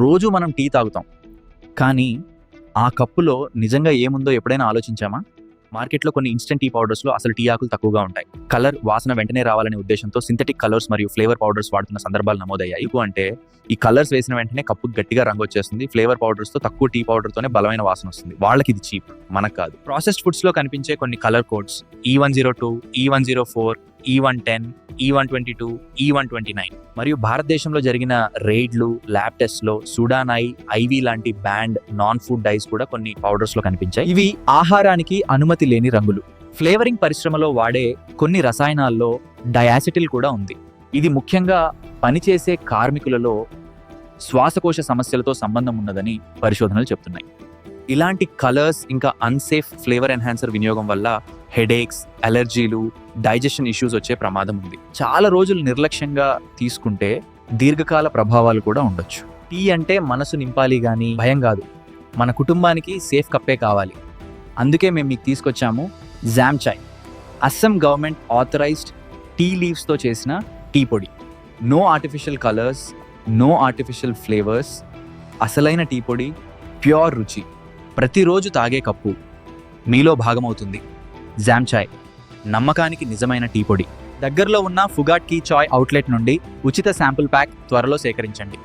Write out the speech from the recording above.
రోజు మనం టీ తాగుతాం. కానీ ఆ కప్పులో నిజంగా ఏముందో ఎప్పుడైనా ఆలోచించామా? మార్కెట్లో కొన్ని ఇన్స్టెంట్ టీ పౌడర్స్లో అసలు టీ ఆకులు తక్కువగా ఉంటాయి. కలర్ వాసన వెంటనే రావాలనే ఉద్దేశంతో సింథటిక్ కలర్స్ మరియు ఫ్లేవర్ పౌడర్స్ వాడుతున్న సందర్భాలు నమోదయ్యాయి. ఎక్కువ అంటే ఈ కలర్స్ వేసిన వెంటనే కప్పు గట్టిగా రంగు వచ్చేస్తుంది. ఫ్లేవర్ పౌడర్స్తో తక్కువ టీ పౌడర్తోనే బలమైన వాసన వస్తుంది. వాళ్ళకి ఇది చీప్ మనకు కాదు. ప్రాసెస్డ్ ఫుడ్స్లో కనిపించే కొన్ని colour codes E one zero two E one zero four E one ten E one twenty two E one twenty nine మరియు భారతదేశంలో జరిగిన రైడ్లు ల్యాబ్ టెస్ట్లో సుడానై ఐవి లాంటి బ్యాండ్ నాన్ ఫుడ్ డైస్ కూడా కొన్ని పౌడర్స్లో కనిపించాయి. ఇవి ఆహారానికి అనుమతి లేని రంగులు. ఫ్లేవరింగ్ పరిశ్రమలో వాడే కొన్ని రసాయనాల్లో డయాసిటిల్ కూడా ఉంది. ఇది ముఖ్యంగా పనిచేసే కార్మికులలో శ్వాసకోశ సమస్యలతో సంబంధం ఉన్నదని పరిశోధనలు చెప్తున్నాయి. ఇలాంటి కలర్స్ ఇంకా అన్సేఫ్ ఫ్లేవర్ ఎన్హాన్సర్ వినియోగం వల్ల హెడేక్స్ అలర్జీలు డైజెషన్ ఇష్యూస్ వచ్చే ప్రమాదం ఉంది. చాలా రోజులు నిర్లక్ష్యంగా తీసుకుంటే దీర్ఘకాల ప్రభావాలు కూడా ఉండొచ్చు. టీ అంటే మనసు నింపాలి కానీ భయం కాదు. మన కుటుంబానికి సేఫ్ కప్పే కావాలి. అందుకే మేము మీకు తీసుకొచ్చాము Jam Chai. Assam government authorised tea లీవ్స్తో చేసిన టీ పొడి. No artificial colours no artificial flavours అసలైన టీ పొడి ప్యూర్ రుచి. ప్రతిరోజు తాగే కప్పు మీలో భాగమవుతుంది. జామ్ చాయ్ నమ్మకానికి నిజమైన టీ పొడి. దగ్గరలో ఉన్న ఫుగాట్ కీ చాయ్ అవుట్లెట్ నుండి ఉచిత శాంపుల్ ప్యాక్ త్వరలో సేకరించండి.